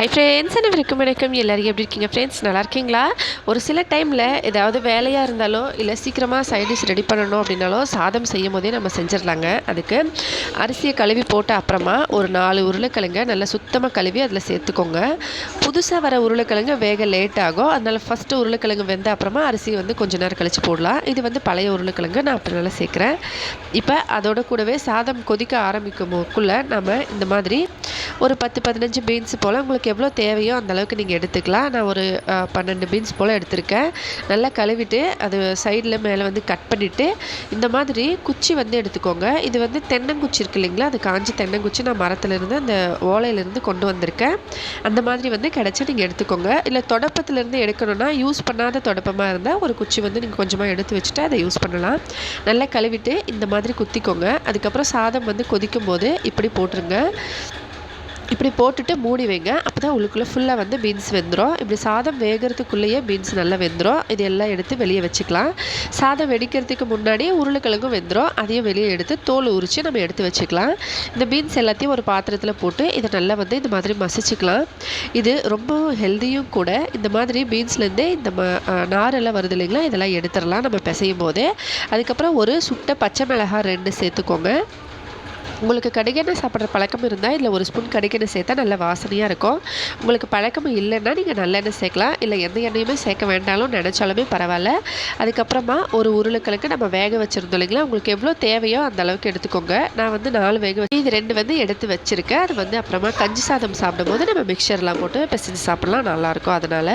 Hi friends அனைவருக்கும் வணக்கம். எல்லோரும் எப்படி இருக்கீங்க? ஃப்ரெண்ட்ஸ் நல்லா இருக்கீங்களா? ஒரு சில டைமில் ஏதாவது வேலையாக இருந்தாலோ இல்லை சீக்கிரமாக சைடிஷ் ரெடி பண்ணணும் அப்படின்னாலோ சாதம் செய்யும் போதே நம்ம செஞ்சிடலாங்க. அதுக்கு அரிசியை கழுவி போட்ட அப்புறமா ஒரு நாலு உருளைக்கிழங்க நல்லா சுத்தமாக கழுவி அதில் சேர்த்துக்கோங்க. புதுசாக வர உருளைக்கிழங்கு வேக லேட் ஆகும். அதனால் ஃபஸ்ட்டு உருளைக்கிழங்கு வெந்த அப்புறமா அரிசி வந்து கொஞ்ச நேரம் கழித்து போடலாம். இது வந்து பழைய உருளைக்கிழங்கு நான் அப்படினால சேர்க்குறேன். இப்போ அதோட கூடவே சாதம் கொதிக்க ஆரம்பிக்கும் போக்குள்ளே நம்ம இந்த மாதிரி ஒரு பத்து பதினஞ்சு பீன்ஸ் போல் உங்களுக்கு எவ்வளோ தேவையோ அந்த அளவுக்கு நீங்கள் எடுத்துக்கலாம். நான் ஒரு பன்னெண்டு பீன்ஸ் போல் எடுத்திருக்கேன். நல்லா கழுவிட்டு அது சைடில் மேலே வந்து கட் பண்ணிவிட்டு இந்த மாதிரி குச்சி வந்து எடுத்துக்கோங்க. இது வந்து தென்னங்குச்சி இருக்கு இல்லைங்களா? அது காஞ்சி தென்னங்குச்சி நான் மரத்துலேருந்து அந்த ஓலையிலேருந்து கொண்டு வந்திருக்கேன். அந்த மாதிரி வந்து கிடச்சி நீங்கள் எடுத்துக்கோங்க. இல்லை தொடப்பத்துலேருந்து எடுக்கணும்னா யூஸ் பண்ணாத தொடப்பமாக இருந்தால் ஒரு குச்சி வந்து நீங்கள் கொஞ்சமாக எடுத்து வச்சுட்டு அதை யூஸ் பண்ணலாம். நல்லா கழுவிட்டு இந்த மாதிரி குத்திக்கோங்க. அதுக்கப்புறம் சாதம் வந்து கொதிக்கும் போது இப்படி போட்டுருங்க. இப்படி போட்டுட்டு மூடி வைங்க. அப்போ தான் உள்ளுக்குள்ளே ஃபுல்லாக வந்து பீன்ஸ் வெந்துடும் இப்படி சாதம் வேகிறதுக்குள்ளேயே பீன்ஸ் நல்லா வெந்துடும் இது எல்லாம் எடுத்து வெளியே வச்சுக்கலாம். சாதம் வெடிக்கிறதுக்கு முன்னாடியே உருளைக்கிழங்கும் வெந்துடும் அதையும் வெளியே எடுத்து தோல் உரித்து நம்ம எடுத்து வச்சுக்கலாம். இந்த பீன்ஸ் எல்லாத்தையும் ஒரு பாத்திரத்தில் போட்டு இதை நல்லா வந்து இந்த மாதிரி மசிச்சுக்கலாம். இது ரொம்ப ஹெல்த்தியும் கூட. இந்த மாதிரி பீன்ஸ்லேருந்தே இந்த ம நாரெல்லாம் வருது இல்லைங்களா? இதெல்லாம் எடுத்துடலாம். நம்ம பிசையும் போதே. அதுக்கப்புறம் ஒரு சுட்ட பச்சை மிளகாய் ரெண்டு சேர்த்துக்கோங்க. உங்களுக்கு கடுகெண்ணெய் சாப்பிட்ற பழக்கம் இருந்தால் இதில் ஒரு ஸ்பூன் கடுகெண்ணெய் சேர்த்தா நல்ல வாசனையாக இருக்கும். உங்களுக்கு பழக்கம் இல்லைன்னா நீங்கள் நல்லெண்ணெய் சேர்க்கலாம். இல்லை எந்த எண்ணெயுமே சேர்க்க வேண்டாலும் நினச்சாலுமே பரவாயில்ல. அதுக்கப்புறமா ஒரு உருளைக்கிழங்கு நம்ம வேக வச்சுருந்தோம் இல்லைங்களா? உங்களுக்கு எவ்வளோ தேவையோ அந்த அளவுக்கு எடுத்துக்கோங்க. நான் வந்து நாலு வேக வச்சு இது ரெண்டு வந்து எடுத்து வச்சுருக்கேன். அது வந்து அப்புறமா கஞ்சி சாதம் சாப்பிடும்போது நம்ம மிக்சர்லாம் போட்டு பிசைஞ்சு சாப்பிட்லாம். நல்லாயிருக்கும் அதனால்.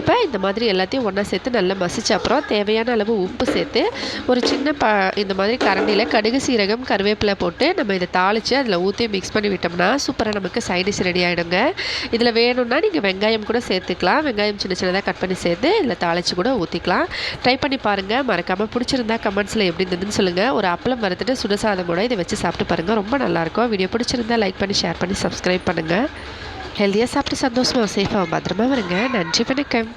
இப்போ இந்த மாதிரி எல்லாத்தையும் ஒன்றா சேர்த்து நல்லா மசிச்ச அப்புறம் தேவையான அளவு உப்பு சேர்த்து ஒரு சின்ன ப இந்த மாதிரி கரண்டியில் கடுகு சீரகம் கருவேப்பிலை போட்டு நம்ம இதை தாளித்து அதில் ஊற்றி மிக்ஸ் பண்ணி விட்டோம்னா சூப்பராக நமக்கு சைடிஷ் ரெடி ஆகிடுங்க இதில் வேணும்னா நீங்கள் வெங்காயம் கூட சேர்த்துக்கலாம். வெங்காயம் சின்ன சின்னதாக கட் பண்ணி சேர்த்து இதில் தாளித்து கூட ஊற்றிக்கலாம் ட்ரை பண்ணி பாருங்கள் மறக்காமல் பிடிச்சிருந்தா கமெண்ட்ஸில் எப்படி இருந்ததுன்னு சொல்லுங்கள் ஒரு அப்பளம் வறுத்துட்டு சுடசாதம் கூட இதை வச்சு சாப்பிட்டு பாருங்கள் ரொம்ப நல்லாயிருக்கும் வீடியோ பிடிச்சிருந்தா லைக் பண்ணி ஷேர் பண்ணி சப்ஸ்கிரைப் பண்ணுங்கள் ஹெல்த்தியாக சாப்பிட்டு சந்தோஷமாக சேஃபாக பத்திரமா வருங்க. நன்றி வணக்கம்.